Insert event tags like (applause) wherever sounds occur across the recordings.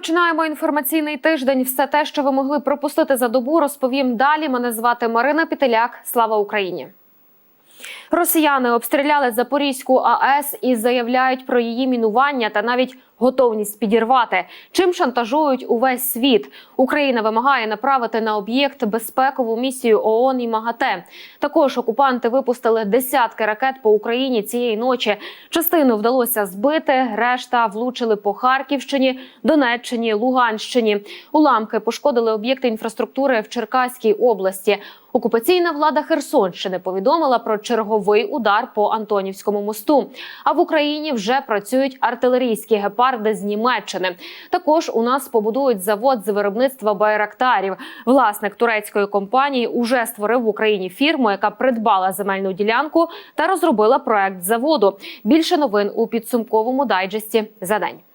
Розпочинаємо інформаційний тиждень. Все те, що ви могли пропустити за добу, розповім далі. Мене звати Марина Пітеляк. Слава Україні. Росіяни обстріляли Запорізьку АЕС і заявляють про її мінування та навіть готовність підірвати. Чим шантажують увесь світ? Україна вимагає направити на об'єкт безпекову місію ООН і МАГАТЕ. Також окупанти випустили десятки ракет по Україні цієї ночі. Частину вдалося збити, решта влучили по Харківщині, Донеччині, Луганщині. Уламки пошкодили об'єкти інфраструктури в Черкаській області. Окупаційна влада Херсонщини повідомила про черговий удар по Антонівському мосту. А в Україні вже працюють артилерійські гепарди з Німеччини. Також у нас побудують завод з виробництва байрактарів. Власник турецької компанії уже створив в Україні фірму, яка придбала земельну ділянку та розробила проект заводу. Більше новин у підсумковому дайджесті за день.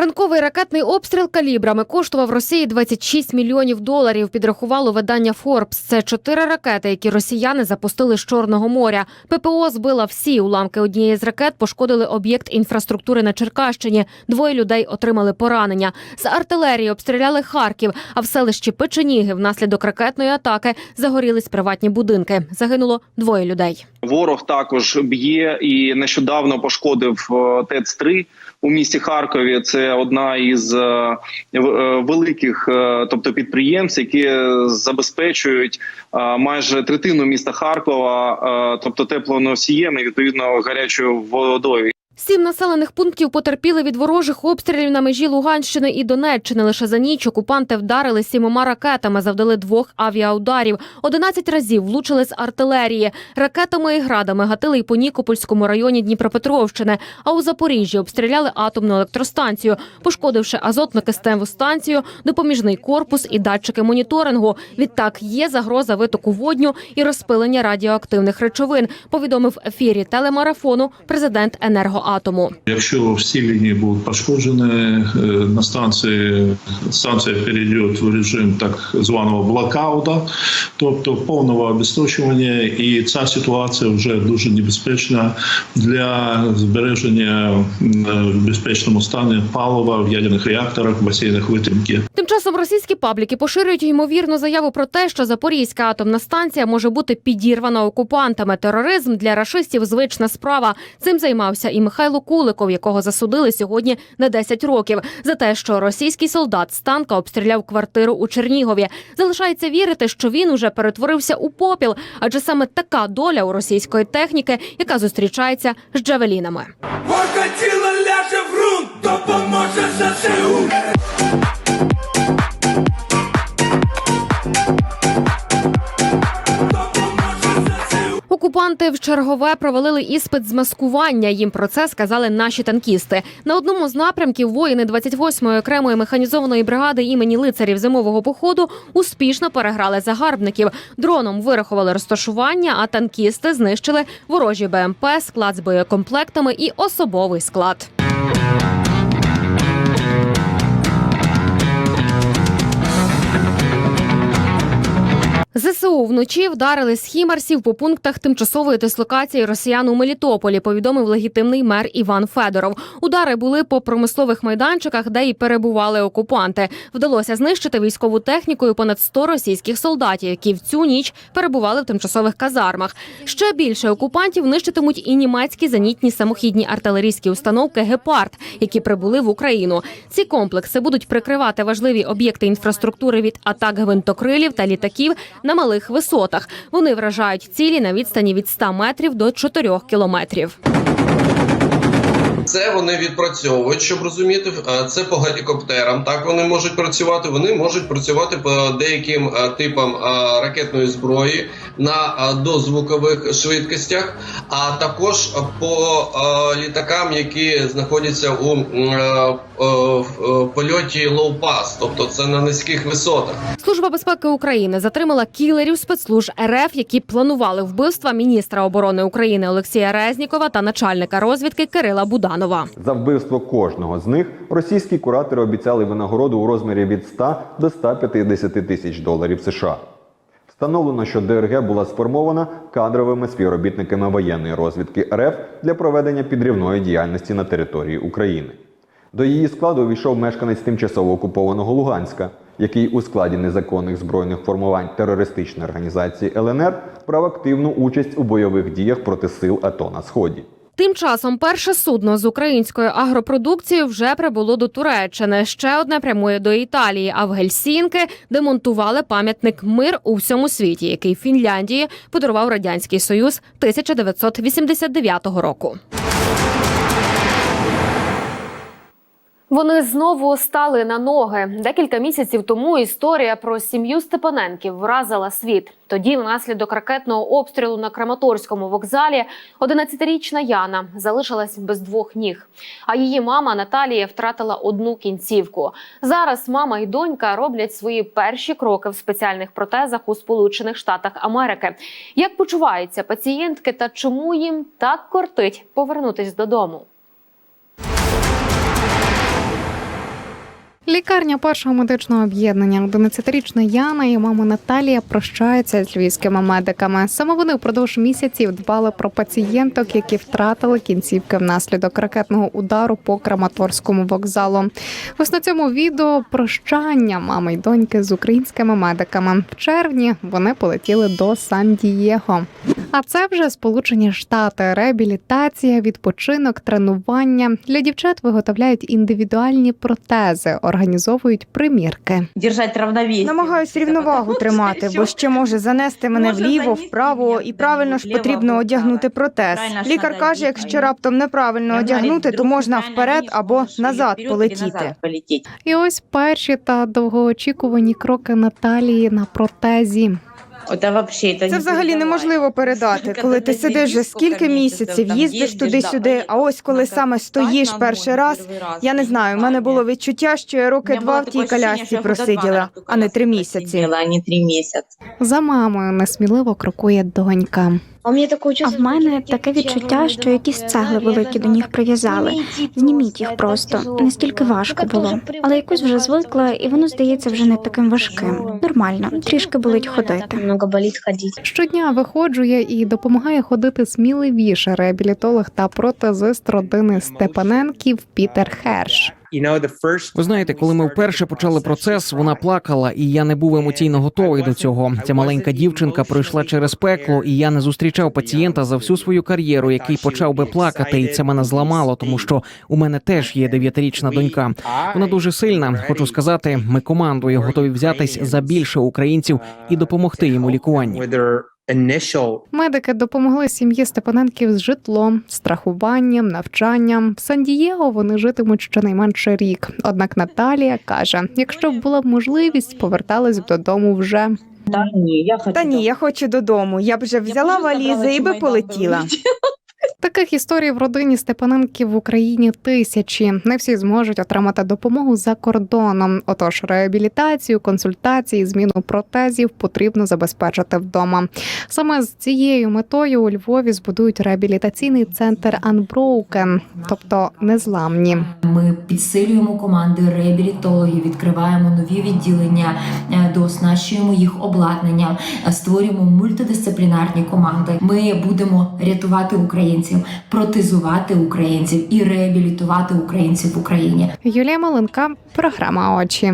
Ранковий ракетний обстріл калібрами коштував Росії 26 мільйонів доларів. Підрахувало видання Форбс. Це чотири ракети, які росіяни запустили з Чорного моря. ППО збила всі уламки однієї з ракет, пошкодили об'єкт інфраструктури на Черкащині. Двоє людей отримали поранення. З артилерії обстріляли Харків. А в селищі Печеніги внаслідок ракетної атаки загорілись приватні будинки. Загинуло двоє людей. Ворог також б'є і нещодавно пошкодив е, ТЕЦ 3 у місті Харкові. Це одна із е, е, великих, е, тобто підприємств, які забезпечують майже третину міста Харкова, тобто теплоносієм і відповідно гарячою водою. Сім населених пунктів потерпіли від ворожих обстрілів на межі Луганщини і Донеччини. Лише за ніч окупанти вдарили сімома ракетами, завдали двох авіаударів. Одинадцять разів влучили з артилерії. Ракетами і градами гатили й по Нікопольському районі Дніпропетровщини. А у Запоріжжі обстріляли атомну електростанцію, пошкодивши азотно-кисневу станцію, допоміжний корпус і датчики моніторингу. Відтак є загроза витоку водню і розпилення радіоактивних речовин. Повідомив ефірі телемарафону президент енергоатому. Якщо всі лінії будуть пошкоджені, е, на станції станція перейде в режим так званого блокаута, тобто повного обесточування, і ця ситуація вже дуже небезпечна для збереження в безпечному стані палива в ядерних реакторах, басейнах витримки. Тим часом російські пабліки поширюють ймовірну заяву про те, що Запорізька атомна станція може бути підірвана окупантами. Тероризм для рашистів звична справа. Цим займався і Михайло Куликов, якого засудили сьогодні на 10 років за те, що російський солдат з танка обстріляв квартиру у Чернігові. Залишається вірити, що він уже перетворився у попіл, адже саме така доля у російської техніки, яка зустрічається з джавелінами. Покатило ляже в грунт, допоможе ЗСУ. Окупанти в чергове провалили іспит з маскування. Їм про це сказали наші танкісти. На одному з напрямків воїни 28-ї окремої механізованої бригади імені лицарів зимового походу успішно переграли загарбників. Дроном вирахували розташування, а танкісти знищили ворожі БМП, склад з боєкомплектами і особовий склад. ЗСУ вночі вдарили з хімарсів по пунктах тимчасової дислокації росіян у Мелітополі. Повідомив легітимний мер Іван Федоров. Удари були по промислових майданчиках, де й перебували окупанти. Вдалося знищити військову техніку і понад 100 російських солдатів, які в цю ніч перебували в тимчасових казармах. Ще більше окупантів нищитимуть і німецькі зенітні самохідні артилерійські установки Гепард, які прибули в Україну. Ці комплекси будуть прикривати важливі об'єкти інфраструктури від атак гвинтокрилів та літаків на малих висотах. Вони вражають цілі на відстані від 100 метрів до 4 кілометрів. Це вони відпрацьовують, щоб розуміти. Е, Це по гелікоптерам. Так вони можуть працювати. Вони можуть працювати по деяким е, типам е, ракетної зброї на дозвукових швидкостях, а також по літакам, які знаходяться у польоті лоу-пас, тобто це на низьких висотах. Служба безпеки України затримала кілерів спецслужб РФ, які планували вбивства міністра оборони України Олексія Резнікова та начальника розвідки Кирила Буданова. За вбивство кожного з них російські куратори обіцяли винагороду у розмірі від 100 до 150 тисяч доларів США. Встановлено, що ДРГ була сформована кадровими співробітниками воєнної розвідки РФ для проведення підривної діяльності на території України. До її складу увійшов мешканець тимчасово окупованого Луганська, який у складі незаконних збройних формувань терористичної організації ЛНР брав активну участь у бойових діях проти сил АТО на сході. Тим часом перше судно з українською агропродукцією вже прибуло до Туреччини. Ще одне прямує до Італії. А в Гельсінки демонтували пам'ятник мир у всьому світі, який Фінляндії подарував радянський союз 1989 року. Вони знову стали на ноги. Декілька місяців тому історія про сім'ю Степаненків вразила світ. Тоді, внаслідок ракетного обстрілу на Краматорському вокзалі, 11-річна Яна залишилась без двох ніг. А її мама Наталія втратила одну кінцівку. Зараз мама і донька роблять свої перші кроки в спеціальних протезах у Сполучених Штатах Америки. Як почуваються пацієнтки та чому їм так кортить повернутись додому? Лікарня першого медичного об'єднання 11-річна Яна і мама Наталія прощаються з львівськими медиками. Саме вони впродовж місяців дбали про пацієнток, які втратили кінцівки внаслідок ракетного удару по Краматорському вокзалу. Ось на цьому відео прощання мами й доньки з українськими медиками. В червні вони полетіли до Сан-Дієго. А це вже Сполучені Штати, реабілітація, відпочинок, тренування. Для дівчат виготовляють індивідуальні протези, організовують примірки. держать равновесие. Намагаюсь рівновагу тримати, бо ще може занести мене вліво, вправо, і правильно ж потрібно одягнути протез. Лікар каже, якщо раптом неправильно одягнути, то можна вперед або назад полетіти. І ось перші та довгоочікувані кроки Наталії на протезі. Це взагалі неможливо передати, коли ти сидиш вже скільки місяців, їздиш туди-сюди. А ось коли саме стоїш перший раз, я не знаю. У мене було відчуття, що я роки два в тій колясці просиділа, а не три місяці. а не три місяці. За мамою несміливо крокує донька. А в мене таке відчуття, що якісь цегли великі до ніг прив'язали. Зніміть їх просто. Наскільки важко було. Але якось вже звикла, і воно здається вже не таким важким. Нормально, трішки болить ходити. Щодня виходжує і допомагає ходити сміливіше реабілітолог та протезист родини Степаненків Пітер Херш. Ви знаєте, коли ми вперше почали процес, вона плакала, і я не був емоційно готовий до цього. Ця маленька дівчинка пройшла через пекло, і я не зустрічав пацієнта за всю свою кар'єру, який почав би плакати, і це мене зламало, тому що у мене теж є дев'ятирічна донька. Вона дуже сильна. Хочу сказати, ми командою готові взятись за більше українців і допомогти їм у лікуванні. Медики допомогли сім'ї Степаненків з житлом, страхуванням, навчанням. В Сан-Дієго вони житимуть щонайменше рік. Однак Наталія каже: якщо б була б можливість, поверталась б додому вже. Та ні, я хочу. Та ні, я хочу додому. Я б вже взяла валізи і би полетіла. (laughs) Таких історій в родині Степаненків в Україні тисячі. Не всі зможуть отримати допомогу за кордоном. Отож, реабілітацію, консультації, зміну протезів потрібно забезпечити вдома. Саме з цією метою у Львові збудують реабілітаційний центр Unbroken, тобто незламні. Ми підсилюємо команди реабілітологів, відкриваємо нові відділення, е, дооснащуємо їх обладнанням, створюємо мультидисциплінарні команди. Ми будемо рятувати українців, протезувати українців і реабілітувати українців в Україні. Юлія Маленка, програма очі.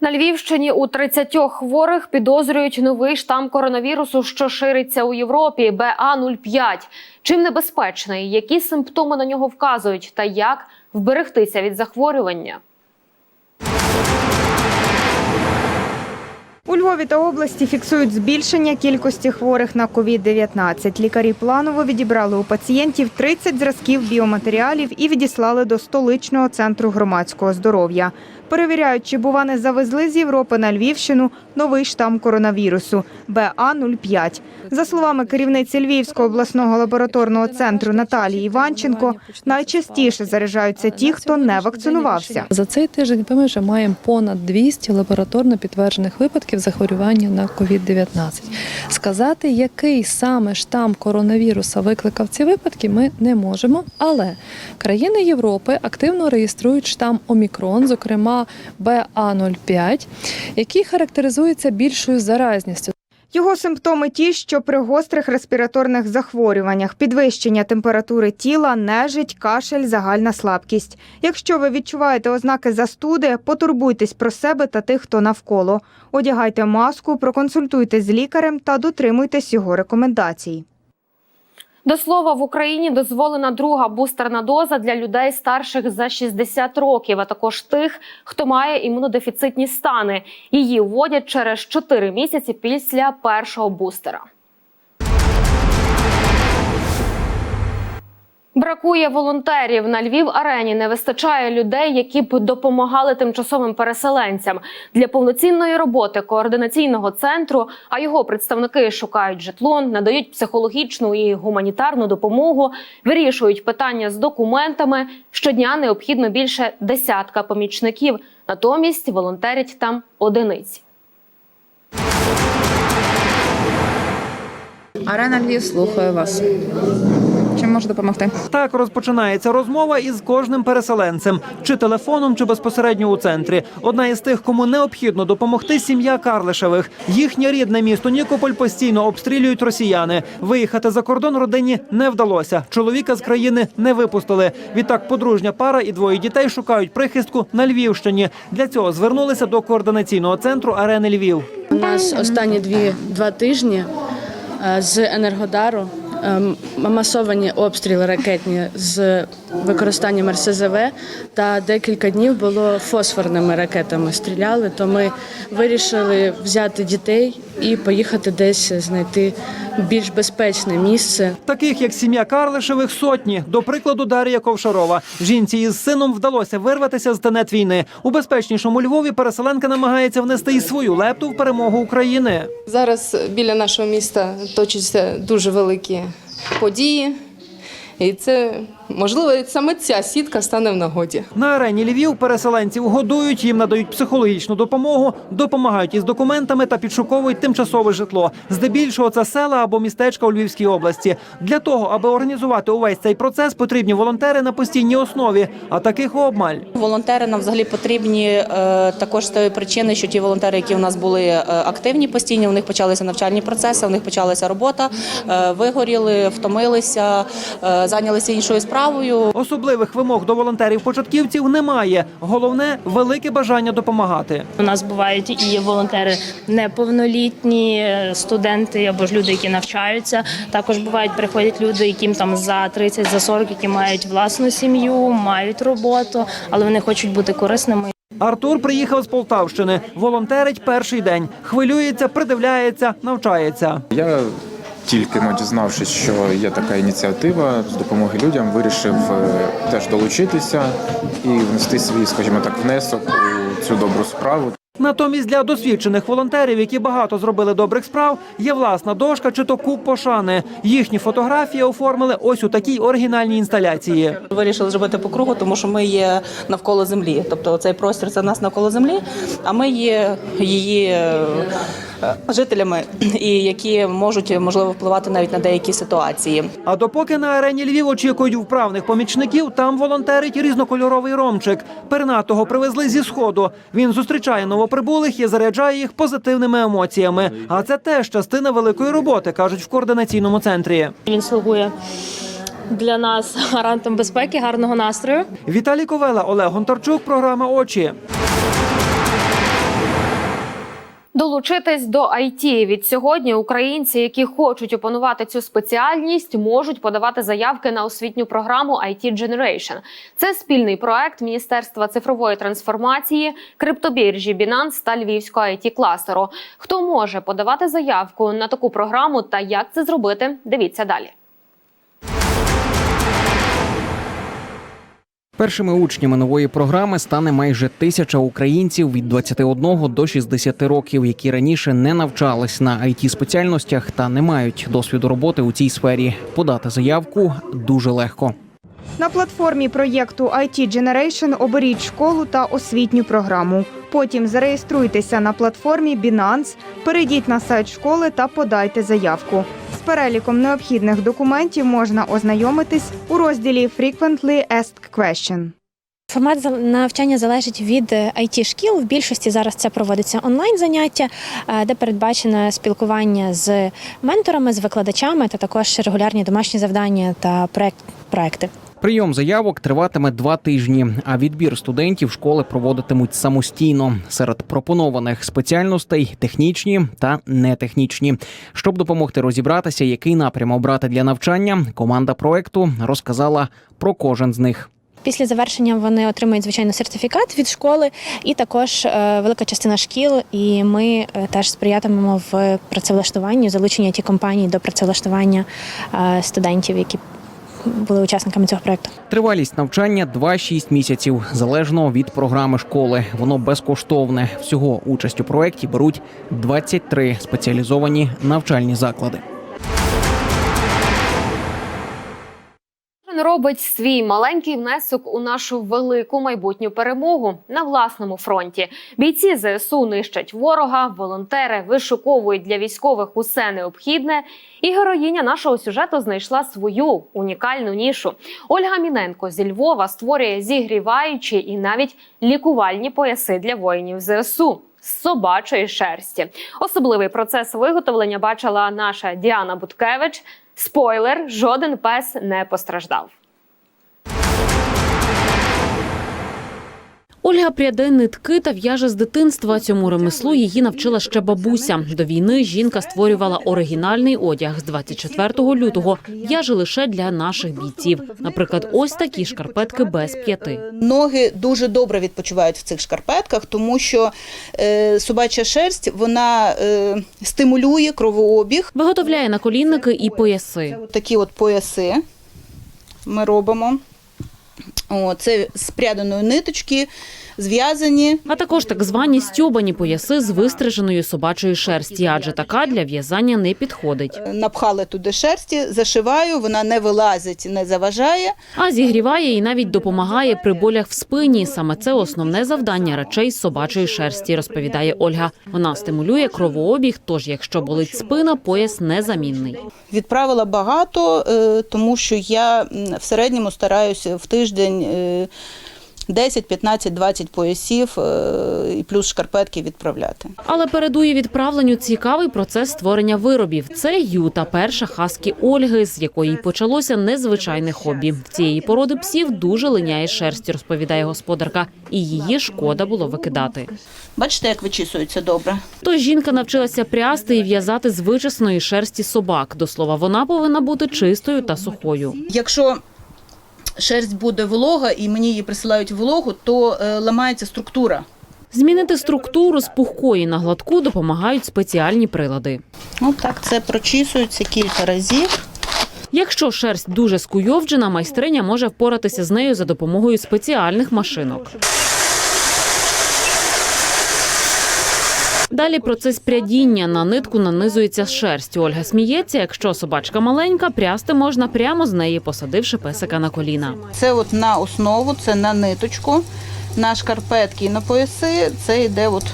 На Львівщині у 30 хворих підозрюють новий штам коронавірусу, що шириться у Європі БА-05. Чим небезпечний, які симптоми на нього вказують, та як вберегтися від захворювання? У Львові та області фіксують збільшення кількості хворих на COVID-19. Лікарі планово відібрали у пацієнтів 30 зразків біоматеріалів і відіслали до столичного центру громадського здоров'я. Перевіряють, чи бува не завезли з Європи на Львівщину новий штам коронавірусу БА-05. За словами керівниці Львівського обласного лабораторного центру Наталії Іванченко, найчастіше заражаються ті, хто не вакцинувався. За цей тиждень ми вже маємо понад 200 лабораторно підтверджених випадків захворювання на COVID-19. Сказати, який саме штам коронавіруса викликав ці випадки, ми не можемо. Але країни Європи активно реєструють штам Омікрон, зокрема та БА05, який характеризується більшою заразністю. Його симптоми ті, що при гострих респіраторних захворюваннях, підвищення температури тіла, нежить, кашель, загальна слабкість. Якщо ви відчуваєте ознаки застуди, потурбуйтесь про себе та тих, хто навколо. Одягайте маску, проконсультуйтесь з лікарем та дотримуйтесь його рекомендацій. До слова, в Україні дозволена друга бустерна доза для людей старших за 60 років, а також тих, хто має імунодефіцитні стани. Її вводять через 4 місяці після першого бустера. Бракує волонтерів на Львів арені. Не вистачає людей, які б допомагали тимчасовим переселенцям для повноцінної роботи координаційного центру. А його представники шукають житло, надають психологічну і гуманітарну допомогу, вирішують питання з документами. Щодня необхідно більше десятка помічників. Натомість волонтерять там одиниці. Арена Львів слухаю вас. Чим можу допомогти? Так розпочинається розмова із кожним переселенцем, чи телефоном, чи безпосередньо у центрі. Одна із тих, кому необхідно допомогти, сім'я Карлишевих. Їхнє рідне місто Нікополь постійно обстрілюють росіяни. Виїхати за кордон родині не вдалося. Чоловіка з країни не випустили. Відтак, подружня пара і двоє дітей шукають прихистку на Львівщині. Для цього звернулися до координаційного центру арени Львів. У нас останні дві два тижні е, з Енергодару масовані обстріли ракетні з використанням РСЗВ та декілька днів було фосфорними ракетами стріляли. То ми вирішили взяти дітей і поїхати десь знайти більш безпечне місце. Таких як сім'я Карлишевих сотні. До прикладу, Дар'я Ковшарова. Жінці із сином вдалося вирватися з тенет війни. У безпечнішому Львові переселенка намагається внести і свою лепту в перемогу України. Зараз біля нашого міста точаться дуже великі події, і це можливо саме ця сітка стане в нагоді. На арені Львів переселенців годують, їм надають психологічну допомогу, допомагають із документами та підшуковують тимчасове житло. Здебільшого це села або містечка у Львівській області. Для того, аби організувати увесь цей процес, потрібні волонтери на постійній основі, а таких обмаль. Волонтери нам взагалі потрібні е, також з тої причини, що ті волонтери, які у нас були е, активні постійні, у них почалися навчальні процеси, у них почалася робота, е, вигоріли, втомилися, зайнялися іншою справою. Особливих вимог до волонтерів-початківців немає. Головне велике бажання допомагати. У нас бувають і волонтери неповнолітні, студенти або ж люди, які навчаються. Також бувають приходять люди, яким там за 30, за 40, які мають власну сім'ю, мають роботу, але вони хочуть бути корисними. Артур приїхав з Полтавщини. Волонтерить перший день. Хвилюється, придивляється, навчається. Я тільки но дізнавшись, що є така ініціатива з допомоги людям, вирішив е, теж долучитися і внести свій, скажімо так, внесок у цю добру справу. Натомість для досвідчених волонтерів, які багато зробили добрих справ, є власна дошка чи то куб пошани. Їхні фотографії оформили ось у такій оригінальній інсталяції. Вирішили зробити по кругу, тому що ми є навколо землі. Тобто цей простір це нас навколо землі, а ми є її е, жителями, і які можуть можливо впливати навіть на деякі ситуації. А допоки на арені Львів очікують вправних помічників, там волонтерить різнокольоровий ромчик. Пернатого привезли зі сходу. Він зустрічає новоприбулих і заряджає їх позитивними емоціями. А це теж частина великої роботи, кажуть в координаційному центрі. Він слугує для нас гарантом безпеки, гарного настрою. Віталій Ковела, Олег Гонтарчук, програма Очі. Долучитись до IT. від сьогодні українці, які хочуть опанувати цю спеціальність, можуть подавати заявки на освітню програму IT Generation. Це спільний проект Міністерства цифрової трансформації, криптобіржі Binance та Львівського it кластеру. Хто може подавати заявку на таку програму та як це зробити? Дивіться далі. Першими учнями нової програми стане майже тисяча українців від 21 до 60 років, які раніше не навчались на it спеціальностях та не мають досвіду роботи у цій сфері. Подати заявку дуже легко. На платформі проєкту IT Generation оберіть школу та освітню програму. Потім зареєструйтеся на платформі Binance, перейдіть на сайт школи та подайте заявку. З переліком необхідних документів можна ознайомитись у розділі Frequently Asked Question. Формат навчання залежить від it шкіл. В більшості зараз це проводиться онлайн заняття, е, де передбачено спілкування з менторами, з викладачами та також регулярні домашні завдання та проект проекти. Прийом заявок триватиме два тижні, а відбір студентів школи проводитимуть самостійно. Серед пропонованих спеціальностей технічні та нетехнічні. Щоб допомогти розібратися, який напрям обрати для навчання, команда проекту розказала про кожен з них. Після завершення вони отримують звичайно сертифікат від школи, і також е, велика частина шкіл. І ми е, теж сприятимемо в працевлаштуванні, залученні ті компаній до працевлаштування е, студентів, які були учасниками цього проекту. Тривалість навчання 2-6 місяців, залежно від програми школи. Воно безкоштовне. Всього участь у проєкті беруть 23 спеціалізовані навчальні заклади. Робить свій маленький внесок у нашу велику майбутню перемогу на власному фронті. Бійці ЗСУ нищать ворога, волонтери вишуковують для військових усе необхідне. І героїня нашого сюжету знайшла свою унікальну нішу. Ольга Міненко зі Львова створює зігріваючі і навіть лікувальні пояси для воїнів ЗСУ. З собачої шерсті особливий процес виготовлення бачила наша Діана Буткевич. Спойлер: жоден пес не постраждав. Ольга пряде нитки та в'яже з дитинства. Цьому ремеслу її навчила ще бабуся. До війни жінка створювала оригінальний одяг з 24 лютого. В'яже лише для наших бійців. Наприклад, ось такі шкарпетки без п'яти. Ноги дуже добре відпочивають в цих шкарпетках, тому що е, собача шерсть вона е, стимулює кровообіг. Виготовляє наколінники і пояси. Такі от пояси ми робимо. О, це з пряданої ниточки, зв'язані. А також так звані стьобані пояси з вистриженої собачої шерсті, адже така для в'язання не підходить. Напхали туди шерсті, зашиваю, вона не вилазить, не заважає. А зігріває і навіть допомагає при болях в спині. Саме це основне завдання речей з собачої шерсті, розповідає Ольга. Вона стимулює кровообіг, тож якщо болить спина, пояс незамінний. Відправила багато, е, тому що я в середньому стараюся в тиждень е, 10, 15, 20 поясів е, і плюс шкарпетки відправляти. Але передує відправленню цікавий процес створення виробів. Це юта, перша хаскі Ольги, з якої почалося незвичайне хобі. В цієї породи псів дуже линяє шерсть, розповідає господарка, і її шкода було викидати. Бачите, як вичісується добре. Тож жінка навчилася прясти і в'язати з вичесної шерсті собак. До слова, вона повинна бути чистою та сухою. Якщо шерсть буде волога і мені її присилають вологу, то е, ламається структура. Змінити структуру з пухкої на гладку допомагають спеціальні прилади. Ну так, це прочісується кілька разів. Якщо шерсть дуже скуйовджена, майстриня може впоратися з нею за допомогою спеціальних машинок. Далі процес прядіння на нитку нанизується шерсть. Ольга сміється, якщо собачка маленька, прясти можна прямо з неї, посадивши песика на коліна. Це от на основу, це на ниточку, на шкарпетки і на пояси. Це йде от,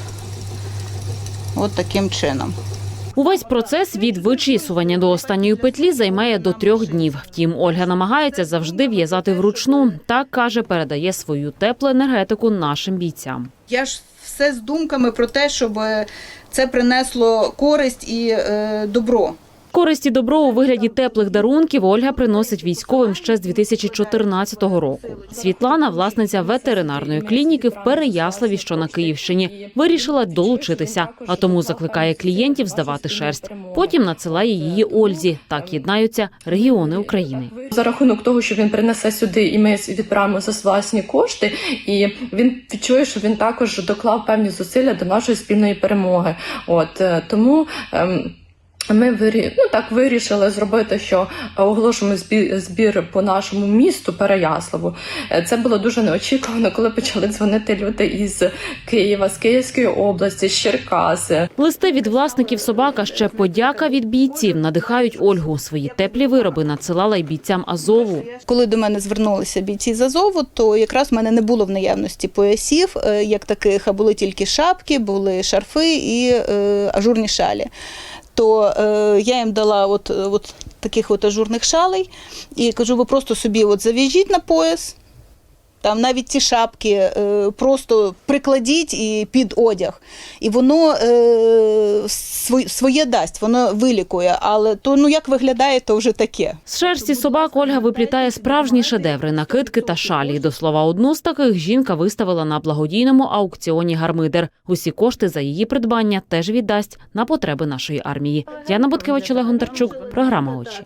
от таким чином. Увесь процес від вичісування до останньої петлі займає до трьох днів. Втім, Ольга намагається завжди в'язати вручну. Так каже, передає свою теплу енергетику нашим бійцям. Я ж все з думками про те, щоб е, це принесло користь і е, добро. Користь і добро у вигляді теплих дарунків Ольга приносить військовим ще з 2014 року. Світлана, власниця ветеринарної клініки в Переяславі, що на Київщині, вирішила долучитися, а тому закликає клієнтів здавати шерсть. Потім надсилає її Ользі. Так єднаються регіони України. За рахунок того, що він принесе сюди, і ми відправимо за власні кошти, і він відчує, що він також доклав певні зусилля до нашої спільної перемоги. От е, тому. ем, ми вирі... ну, так вирішили зробити, що оголошуємо збір, по нашому місту Переяславу. Е, Це було дуже неочікувано, коли почали дзвонити люди із Києва, з Київської області, з Черкаси. Листи від власників собак, а ще подяка від бійців надихають Ольгу. Свої теплі вироби надсилала й бійцям Азову. Коли до мене звернулися бійці з Азову, то якраз в мене не було в наявності поясів, е, як таких, а були тільки шапки, були шарфи і е, ажурні шалі. То е, я їм дала от, от таких от ажурних шалей і кажу, ви просто собі от зав'яжіть на пояс Там навіть ті шапки е, просто прикладіть і під одяг, і воно е, своє, дасть, воно вилікує. Але то ну як виглядає, то вже таке. З шерсті собак Ольга виплітає справжні шедеври, накидки та шалі. До слова, одну з таких жінка виставила на благодійному аукціоні Гармидер. Усі кошти за її придбання теж віддасть на потреби нашої армії. Яна Буткевич, Олег Гонтарчук, програма очі.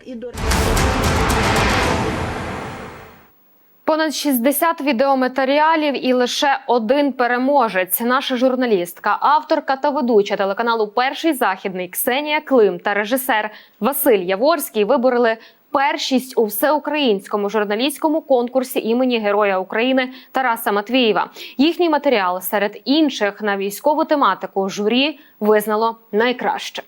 Понад 60 відеоматеріалів і лише один переможець. Наша журналістка, авторка та ведуча телеканалу Перший західний Ксенія Клим та режисер Василь Яворський вибороли першість у всеукраїнському журналістському конкурсі імені Героя України Тараса Матвієва. Їхній матеріал серед інших на військову тематику журі визнало найкращим.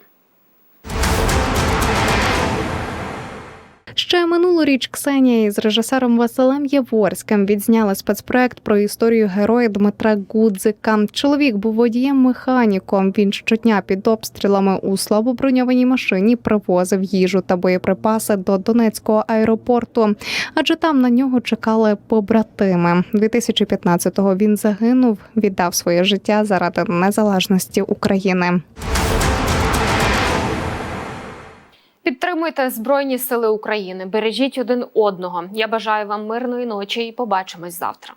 Минулоріч Ксенія із режисером Василем Яворським відзняли спецпроект про історію героя Дмитра Гудзика. Чоловік був водієм-механіком. Він щодня під обстрілами у слабоброньованій машині привозив їжу та боєприпаси до Донецького аеропорту, адже там на нього чекали побратими. 2015-го він загинув, віддав своє життя заради незалежності України. Підтримуйте Збройні Сили України, бережіть один одного. Я бажаю вам мирної ночі і побачимось завтра.